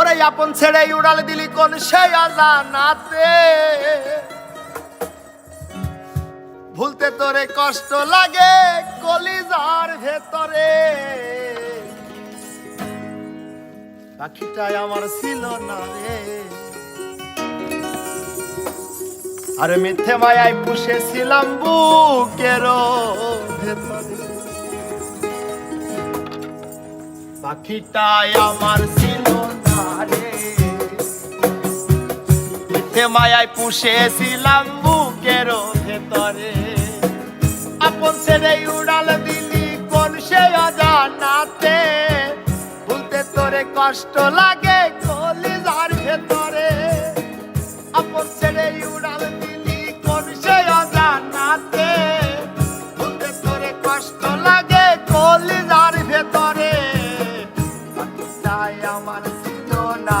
ওরে আপন ছেড়ে উড়াল দিলি কোন সে নাতে ভুলতে তোরে কষ্ট লাগে কলিজার ভেতরে। পাখিটাই আমার ছিল না রে। আরে মিথ্যে মায়ায় পুষেছিলাম বুকের ভেতরে। পাখিটাই আমার ছিল মায়ায় পুষেছিলাম বুকের ভেতরে। আপন ছেড়ে উড়াল দিলি কোন সে অজানাতে। ভুলতে তোরে কষ্ট লাগে কলিজার ভেতরে। আপন ছেড়ে উড়াল দিলি কোন সে অজানাতে। ভুলতে তোরে কষ্ট লাগে কলিজার ভেতরে। আমার ছিল না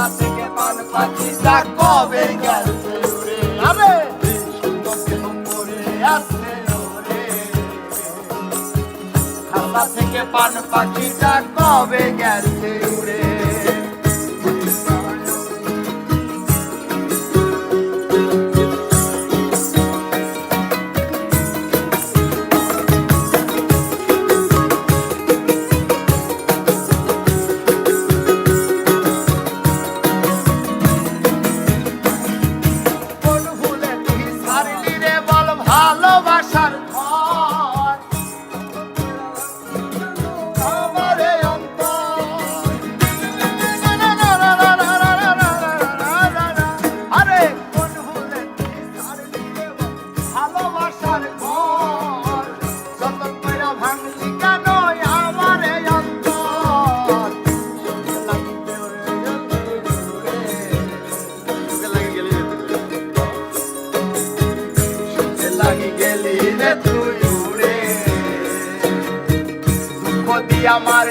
খাতা থেকে পান পাখিটা কবে গেছে উড়ে আরে! থেকে পান পাখিটা কবে গেছে উড়ে দুঃখ আমার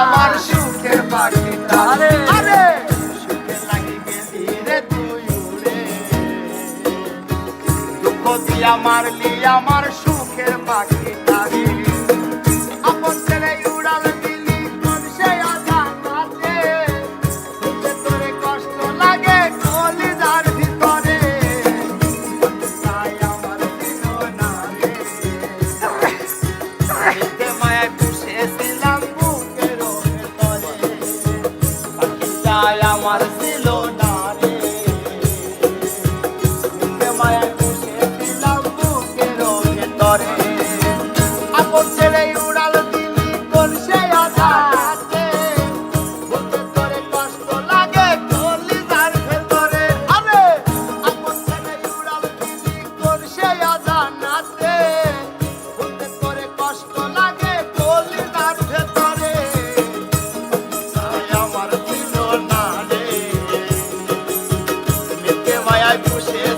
আমার সুখের পাখি তারে আরে। সুখে লাগি গেলি রে তুই উড়ে। দুঃখ দিয়া মারলি আমার সুখের পাখিটা মায়ায় আমার ছিল ডারে মায়া খুশে দিলাম বুকের ভিতরে vai pro céu.